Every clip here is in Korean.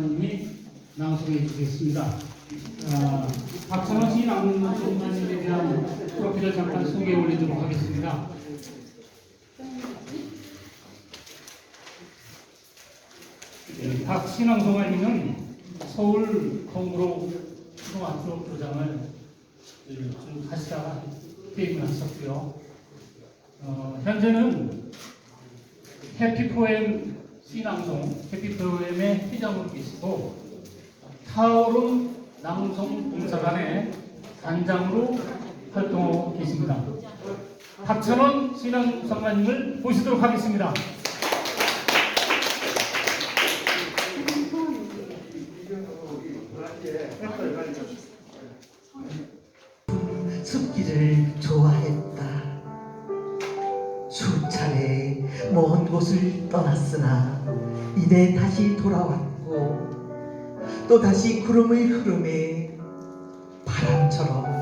낭송가님이 낭송해 주겠습니다. 아, 박천원 시 낭송가님에 대한 프로필을 잠깐 소개해 올리도록 하겠습니다. 네, 박신앙송아님은 서울 공으로 초등학교 교장을 쭉 하시다가 퇴임을 하셨고요. 어, 현재는 해피포엠 시낭송 해피포엠의 회장으로 계시고 타오름 낭송 봉사관의 단장으로 활동하고 계십니다. 박찬원 신앙송가님을 모시도록 하겠습니다. 먼 곳을 떠났으나 이내 다시 돌아왔고 또 다시 구름의 흐름에 바람처럼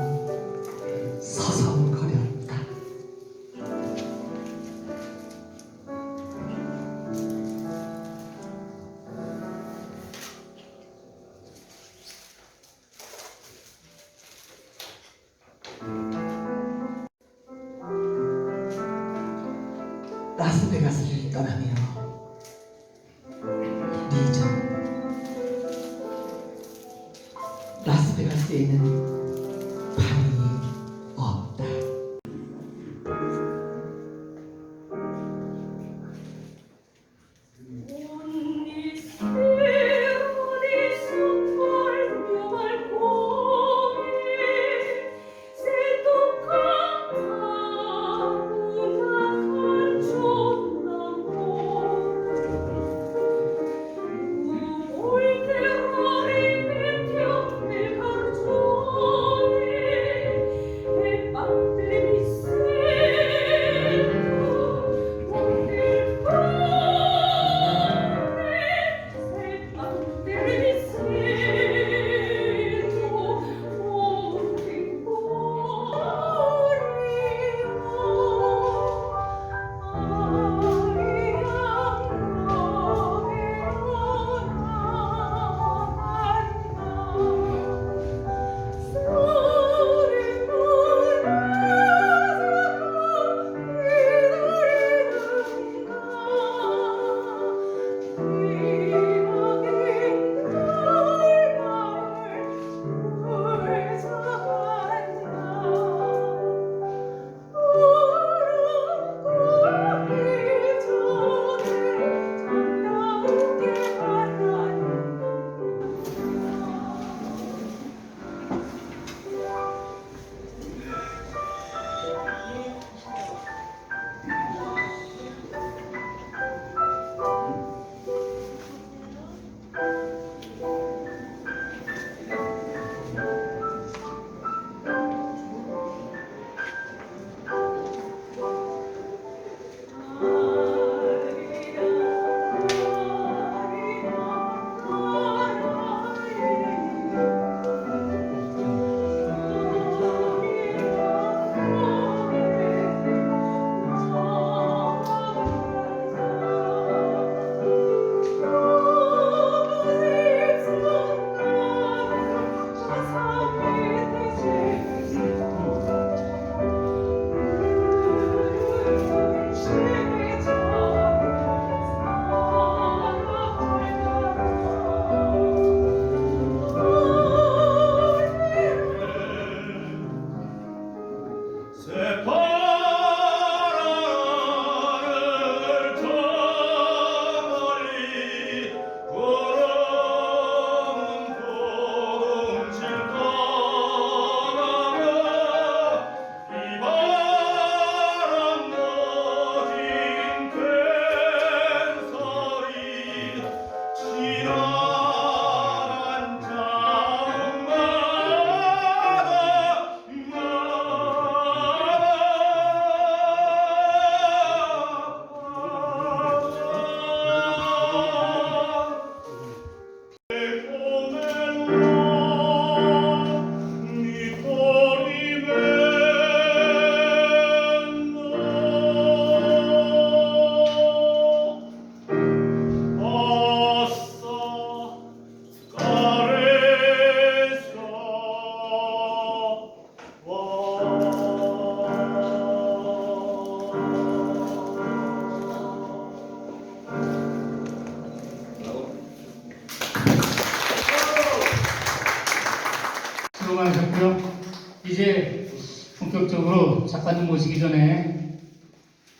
이제 본격적으로 작가님 모시기 전에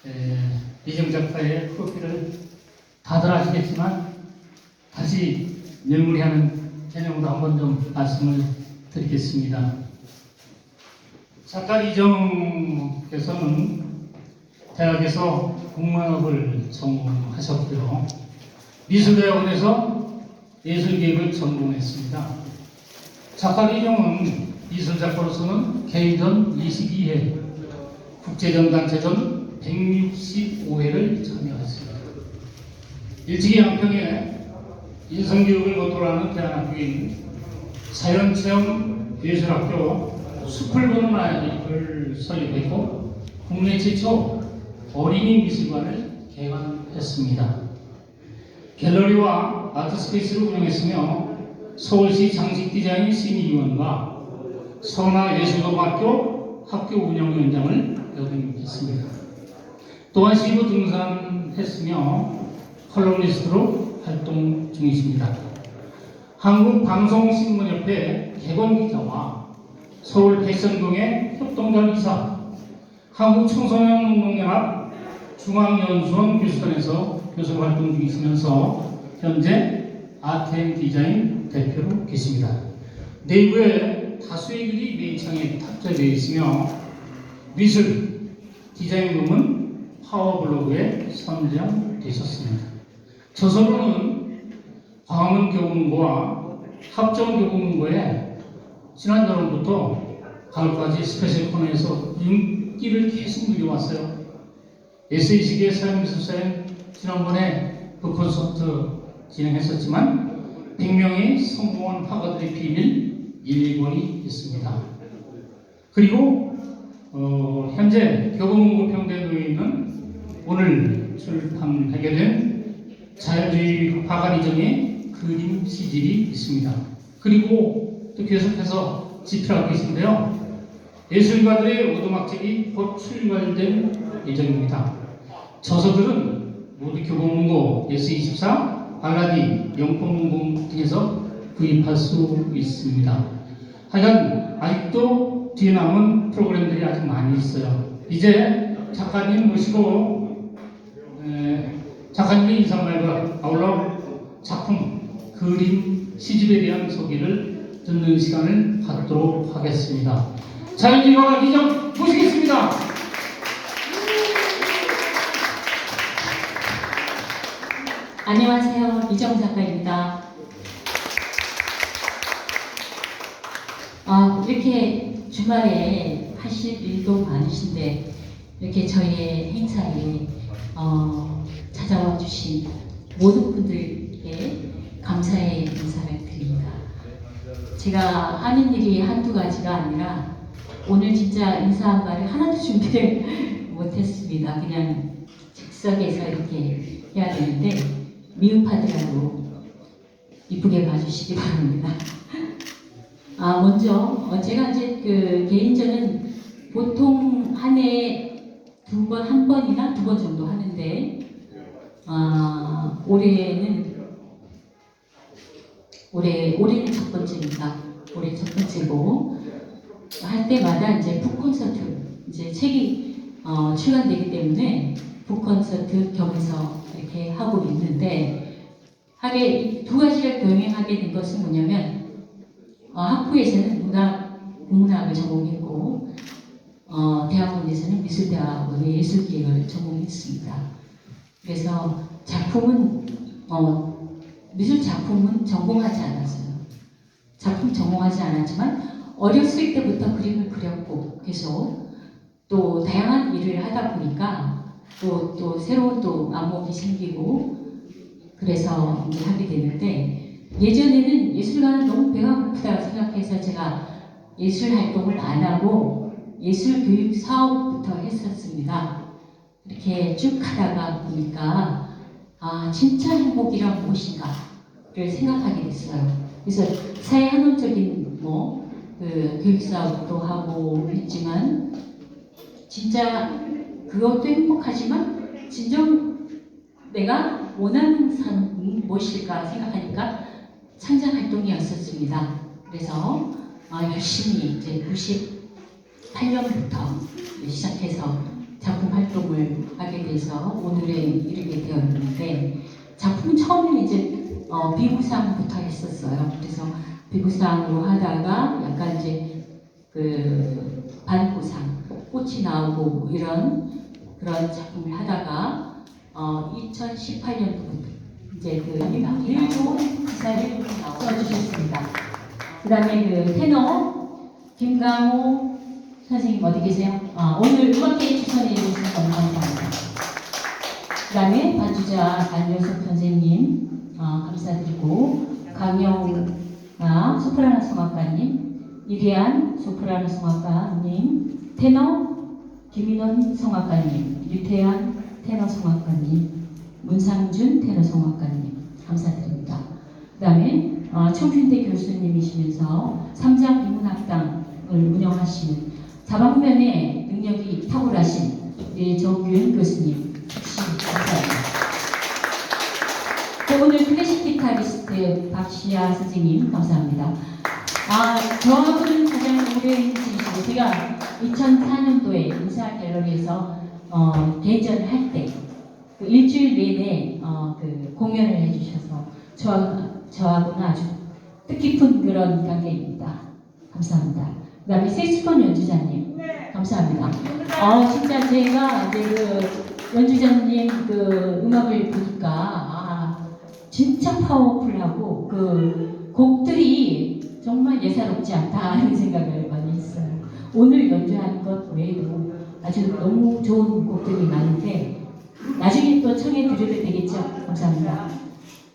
에, 이정 작가의 프로필을 다들 아시겠지만 다시 메모리하는 개념으로 한번 좀 말씀을 드리겠습니다. 작가 이정께서는 대학에서 국문학을 전공하셨고요. 미술대학원에서 예술계획을 전공했습니다. 작가 이정은 미술작가로서는 개인전 22회, 국제전단체전 165회를 참여했습니다. 일찍이 양평에 인성교육을 모토로 하는 대안학교인 자연체험 예술학교 숲을 보는 아이를 설립했고 국내 최초 어린이 미술관을 개관했습니다. 갤러리와 아트스페이스를 운영했으며 서울시 장식 디자인 심의위원과 선화예술고등학교 학교 운영위원장을 역임했습니다. 또한 시부 등산했으며 컬럼니스트로 활동 중이십니다. 한국방송신문협회 개건기자와 서울 백선동의 협동단 이사, 한국청소년운동연합 중앙연수원 교수단에서 교수 활동 중이시면서 현재 아트앤 디자인 대표로 계십니다. 내부에 다수의 글이 매창에 탑재되어 있으며 미술, 디자인 부문 파워블로그에 선정되셨습니다. 저서로는 광화문교보문고와 합정교보문고에 지난 여름부터 가을까지 스페셜 코너에서 인기를 계속 누려왔어요. 에세이식의 사용미술사에 지난번에 그 콘서트 진행했었지만 100명의 성공한 화가들의 비밀 1권이 있습니다. 그리고 어, 현재 교보문고 평대도에 오늘 출판하게 된 자연주의 화가리정의 그림 시집이 있습니다. 그리고 또 계속해서 집필하고 계신데요. 예술가들의 오두막집이 곧 출간될 예정입니다. 저서들은 모두 교보문고, S24, 발라디, 영포문고 등에서 구입할 수 있습니다. 하여간 아직도 뒤에 남은 프로그램들이 아직 많이 있어요. 이제 작가님 모시고 에, 작가님의 인사 말과 아울러 작품, 그림, 시집에 대한 소개를 듣는 시간을 갖도록 하겠습니다. 자연지가 이정 모시겠습니다. 안녕하세요. 이정 작가입니다. 아, 이렇게 주말에 하실 일도 많으신데 이렇게 저희의 행사에 어, 찾아와 주신 모든 분들께 감사의 인사를 드립니다. 제가 하는 일이 한두 가지가 아니라 오늘 진짜 인사 한 말을 하나도 준비를 못했습니다. 그냥 즉석에서 이렇게 해야 되는데 미흡하더라도 이쁘게 봐주시기 바랍니다. 아 먼저 어, 제가 이제 그 개인전은 보통 한 해에 두 번, 한 번이나 두 번 정도 하는데 아 올해는 올해 올해는 첫 번째입니다. 올해 첫 번째고 할 때마다 이제 북 콘서트 이제 책이 어, 출간되기 때문에 북 콘서트 겸해서 이렇게 하고 있는데 하게 이두 가지를 병행하게 된 것은 뭐냐면 어, 학부에서는 문학 국문학을 전공했고 어, 대학원에서는 미술대학원의 예술기획을 전공했습니다. 그래서 작품은 어, 미술 작품은 전공하지 않았어요. 작품 전공하지 않았지만 어렸을 때부터 그림을 그렸고 계속 또 다양한 일을 하다 보니까 또, 또 새로운 또 안목이 생기고 그래서 이제 하게 되는데 예전에는 예술가는 너무 배가 고프다고 생각해서 제가 예술 활동을 안 하고 예술 교육 사업부터 했었습니다. 이렇게 쭉 하다가 보니까 아 진짜 행복이란 무엇인가를 생각하게 됐어요. 그래서 사회 한원적인 뭐 그 교육 사업도 하고 했지만 진짜 그것도 행복하지만 진정 내가 원하는 삶이 무엇일까 생각하니까 창작 활동이었었습니다. 그래서 아, 열심히 이제 8년부터 시작해서 작품 활동을 하게 돼서 오늘에 이르게 되었는데 작품은 처음에 이제 어, 비구상부터 했었어요. 그래서 비구상으로 하다가 약간 이제 그 반구상 꽃이 나오고 이런 그런 작품을 하다가 어, 2018년도부터 이제 그일 좋은 기사를 써주셨습니다. 그 다음에 그 테너 김강호 선생님 어디 계세요? 아, 오늘 음악회 추천해 주셔서 너무 감사합니다. 그 다음에 반주자 안효석 선생님 어, 감사드리고 강영아 소프라노 성악가님 이계한 소프라노 성악가님 테너 김인원 성악가님 유태한 테너 성악가님 문상준 테너 성악가님 감사드립니다. 그 다음에 어, 청춘대 교수님이시면서 삼장 인문학당을 운영하시는 자방면의 능력이 탁월하신 우리 정규현 교수님 감사합니다. 또 오늘 클래식 기타리스트 박시아 선생님 감사합니다. 아, 저하고는 가장 오랜 지이시고 제가 2004년도에 인사 갤러리에서 어, 개전을 할때 그 일주일 내내 어, 그 공연을 해주셔서 저, 저하고는 아주 뜻깊은 그런 관계입니다. 감사합니다. 그 다음에 색스폰 연주자님 감사합니다. 어, 진짜 제가 이제 그 연주자님 그 음악을 보니까 아, 진짜 파워풀하고 그 곡들이 정말 예사롭지 않다 하는 생각을 많이 했어요. 오늘 연주한 것 외에도 아주 너무 좋은 곡들이 많은데 나중에 또 청해 드려도 되겠죠? 감사합니다.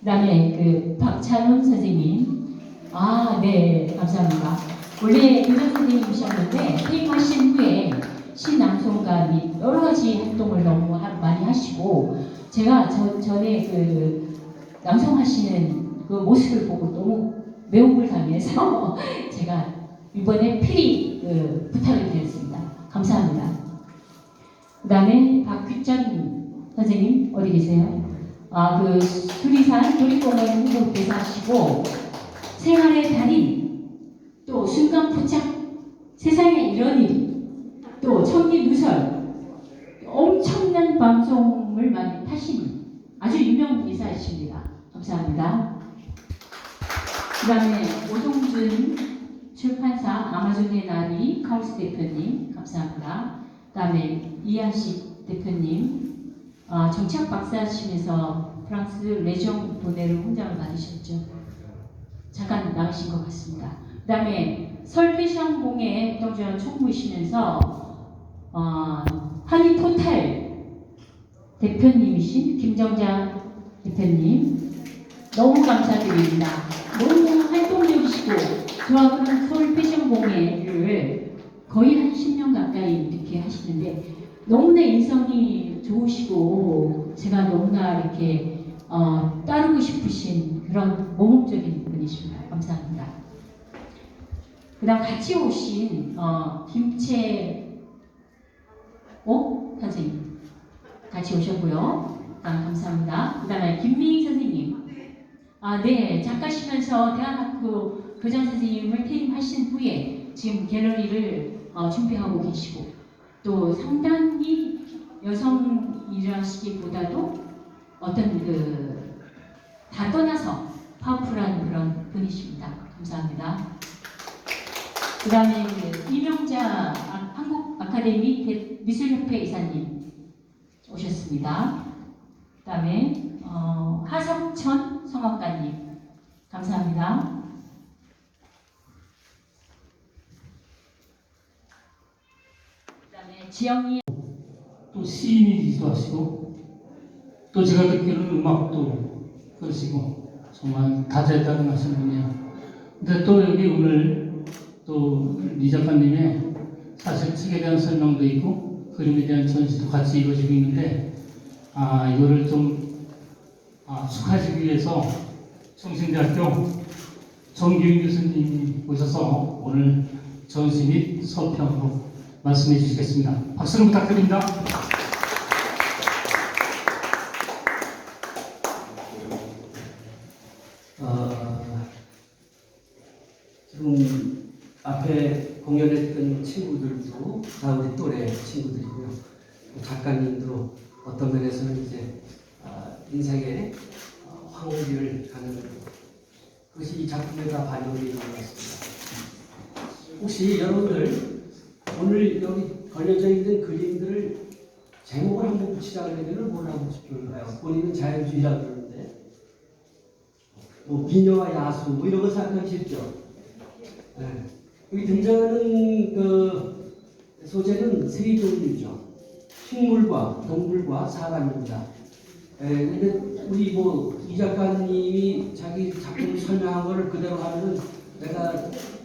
그 다음에 그 박찬훈 선생님 아, 네, 감사합니다. 원래 교장 선생님이셨는데 퇴임하신 후에 시낭송가 및 여러 가지 활동을 너무 하- 많이 하시고 제가 저, 전에 그 낭송하시는 그 모습을 보고 너무 매운을 당해서 제가 이번에 필히 그 부탁을 드렸습니다. 감사합니다. 그 다음에 박규찬 선생님 어디 계세요? 아, 그 수리산 도립공원 후보께서 하시고 생활의 달인 또 순간 포착 세상에 이런 일이 또 청리 누설 엄청난 방송을 많이 타신 아주 유명 이사이십니다. 감사합니다. 그 다음에 오동준 출판사 아마존의 나리 카우스 대표님 감사합니다. 그 다음에 이한식 대표님 어, 정치학 박사하시면서 프랑스 레정 도네르 훈장을 받으셨죠. 잠깐 나가신 것 같습니다. 그 다음에 설패샹공에 동주한 총무이시면서 어, 한인 토탈 대표님이신 김정자 대표님 너무 감사드립니다. 너무 활동적이시고 저하고는 서울 패션 공예를 거의 한 10년 가까이 이렇게 하시는데 너무나 인성이 좋으시고 제가 너무나 이렇게 어, 따르고 싶으신 그런 모범적인 분이십니다. 감사합니다. 그 다음 같이 오신 어, 김채 오 선생님 같이 오셨고요. 아, 감사합니다. 그 다음에 김민희 선생님. 아, 네. 작가시면서 대한학교 교장 선생님을 퇴임하신 후에 지금 갤러리를 어, 준비하고 계시고 또 상당히 여성이라시기보다도 어떤 그 다 떠나서 파워풀한 그런 분이십니다. 감사합니다. 그 다음에 이명자 아, 한국 아카데미 대- 미술협회 이사님 오셨습니다. 그 다음에 어, 하성천 성악가님 감사합니다. 지영이 또 시인이기도 하시고 또 제가 듣기로는 음악도 그러시고 정말 다재다능하신 분이에요. 근데 또 여기 오늘 또 이 작가님의 사실 책에 대한 설명도 있고 그림에 대한 전시도 같이 이루어지고 있는데 아 이거를 좀 아, 축하하기 위해서 청신대학교 정기윤 교수님이 오셔서 오늘 전시 및 서평으로 말씀해 주시겠습니다. 박수를 부탁드립니다. 어, 지금 앞에 공연했던 친구들 친구들도 다 우리 또래 친구들이고요. 작가님도 어떤 면에서는 이제 아, 인생의 어, 황홀기를 가는 그것이 이 작품에 다 반영되어 있는 것 같습니다. 혹시 여러분들 오늘 여기 걸려져 있는 그림들을 제목을 한번 붙이자 그러면 뭘 하고 싶을까요? 본인은 자연주의라 그러는데 뭐 미녀와 야수 뭐 이런 거 생각하기 쉽죠? 네. 여기 등장하는 그 소재는 세 종류죠. 식물과 동물과 사람입니다. 에, 근데 우리 뭐 이 작가님이 자기 작품 설명한 거를 그대로 하면은 내가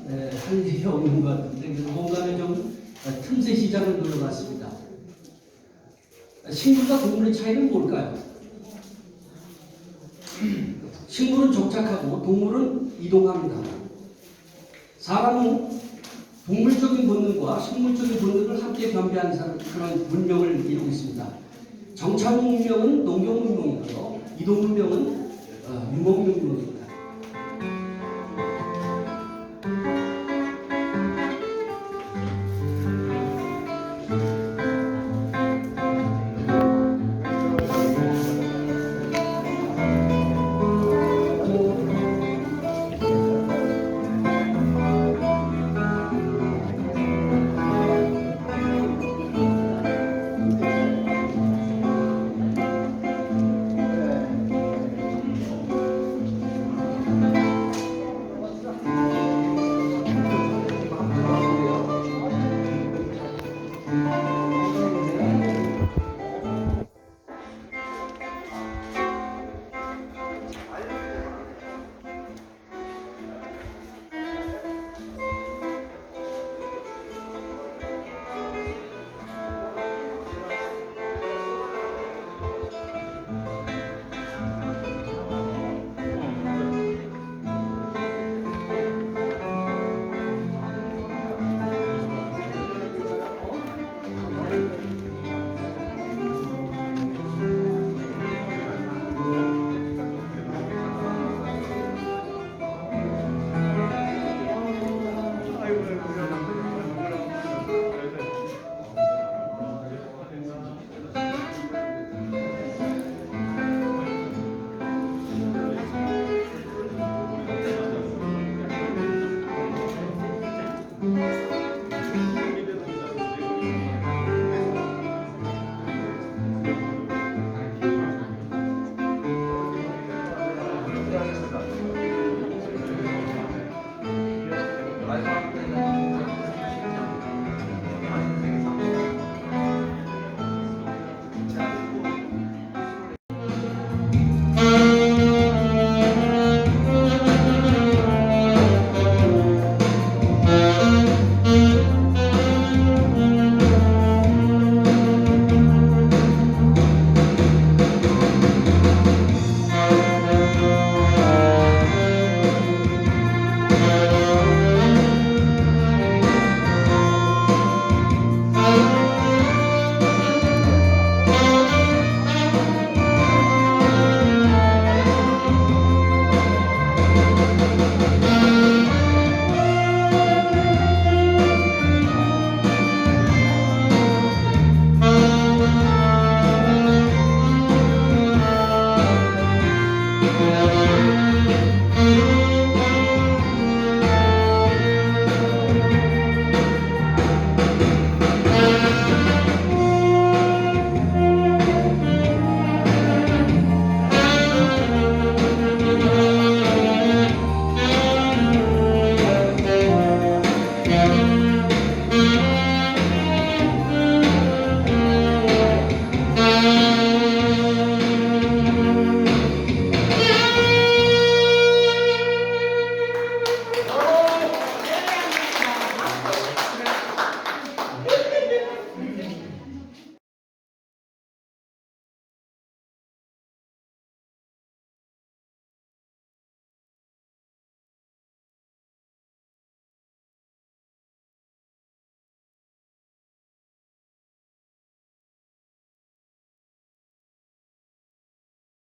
에, 할 일이 없는 것 같은데 그래서 공간에 좀 어, 틈새 시장을 눌러봤습니다. 식물과 동물의 차이는 뭘까요? 식물은 정착하고 동물은 이동합니다. 사람은 동물적인 본능과 식물적인 본능을 함께 사람, 그런 문명을 이루고 있습니다. 정착 문명은 농경 문명이고요. 이동 문명은 어, 유목 문명입니다.